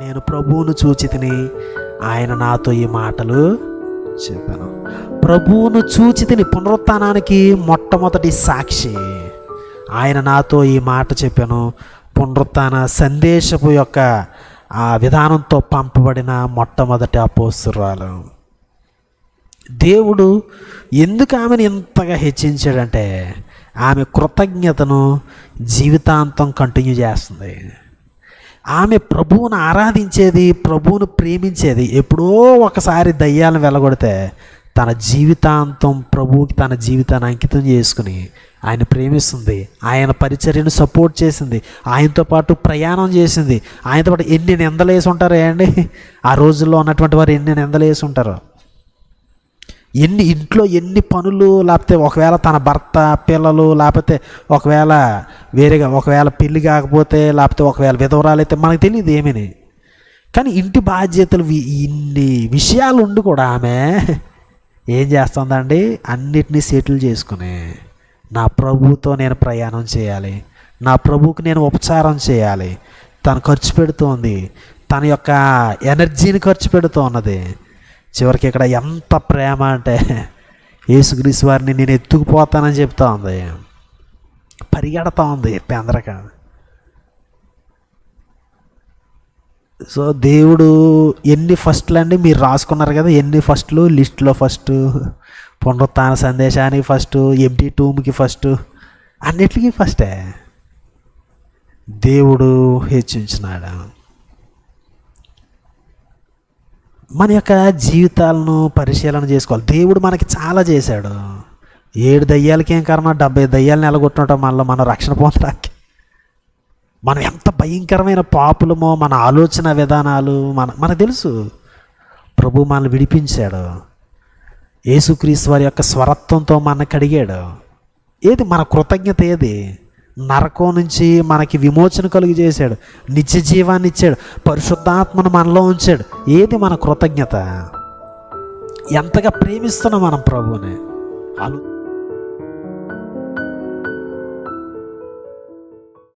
నేను ప్రభువును చూచి తిని ఆయన నాతో ఈ మాటలు చెప్పాను. ప్రభువును చూచి తిని మొట్టమొదటి సాక్షి ఆయన నాతో ఈ మాట చెప్పాను. పునరుత్న సందేశపు యొక్క ఆ విధానంతో పంపబడిన మొట్టమొదటి అపోస్తురాలు. దేవుడు ఎందుకు ఆమెను ఇంతగా హెచ్చించాడంటే ఆమె కృతజ్ఞతను జీవితాంతం కంటిన్యూ చేస్తుంది. ఆమె ప్రభువును ఆరాధించేది ప్రభువును ప్రేమించేది ఎప్పుడో ఒకసారి దయ్యాలను వెళ్ళగొడితే తన జీవితాంతం ప్రభువుకి తన జీవితాన్ని అంకితం చేసుకుని ఆయన ప్రేమిస్తుంది. ఆయన పరిచర్యను సపోర్ట్ చేసింది. ఆయనతో పాటు ప్రయాణం చేసింది. ఆయనతో పాటు ఎన్ని నిందలేసి ఉంటారో అండి ఆ రోజుల్లో ఉన్నటువంటి వారు ఎన్ని నిందలేసి ఉంటారు ఎన్ని ఇంట్లో ఎన్ని పనులు లేకపోతే ఒకవేళ తన భర్త పిల్లలు లేకపోతే ఒకవేళ వేరేగా ఒకవేళ పెళ్ళి కాకపోతే లేకపోతే ఒకవేళ విధవరాలైతే మనకు తెలియదు ఏమని. కానీ ఇంటి బాధ్యతలు ఇన్ని విషయాలు ఉండి కూడా ఆమె ఏం చేస్తుందండి? అన్నిటినీ సెటిల్ చేసుకుని నా ప్రభుతో నేను ప్రయాణం చేయాలి. నా ప్రభువుకి నేను ఉపచారం చేయాలి. తను ఖర్చు పెడుతోంది. తన యొక్క ఎనర్జీని ఖర్చు పెడుతూ ఉన్నది చివరికి ఇక్కడ ఎంత ప్రేమ అంటే యేసుగ్రీస్ వారిని నేను ఎత్తుకుపోతానని చెప్తా ఉంది. పరిగెడతా ఉంది పెందరక. సో దేవుడు ఎన్ని ఫస్ట్లు అండి మీరు రాసుకున్నారు కదా ఎన్ని ఫస్ట్లు? లిస్ట్లో ఫస్ట్ పునరుత్న సందేశానికి ఫస్ట్ ఎంటీ టూమ్కి ఫస్ట్ అన్నిటికీ ఫస్టే. దేవుడు హెచ్చించినాడు? మన యొక్క జీవితాలను పరిశీలన చేసుకోవాలి. దేవుడు మనకి చాలా చేశాడు. ఏడు దయ్యాలకి ఏం కర్మ? డెబ్బై దయ్యాలను ఎలగొట్టడం మళ్ళీ మనం రక్షణ పొందడానికి. మనం ఎంత భయంకరమైన పాపులమో మన ఆలోచన విధానాలు మన మనకు తెలుసు. ప్రభు మనల్ని విడిపించాడు. యేసుక్రీస్తు వారి యొక్క స్వరత్వంతో మన కడిగాడు ఏది? మన కృతజ్ఞత ఏది? నరకం నుంచి మనకి విమోచన కలుగు చేశాడు నిత్య జీవాన్ని ఇచ్చాడు. పరిశుద్ధాత్మను మనలో ఉంచాడు. ఏది మన కృతజ్ఞత? ఎంతగా ప్రేమిస్తున్నాం మనం ప్రభువుని? అను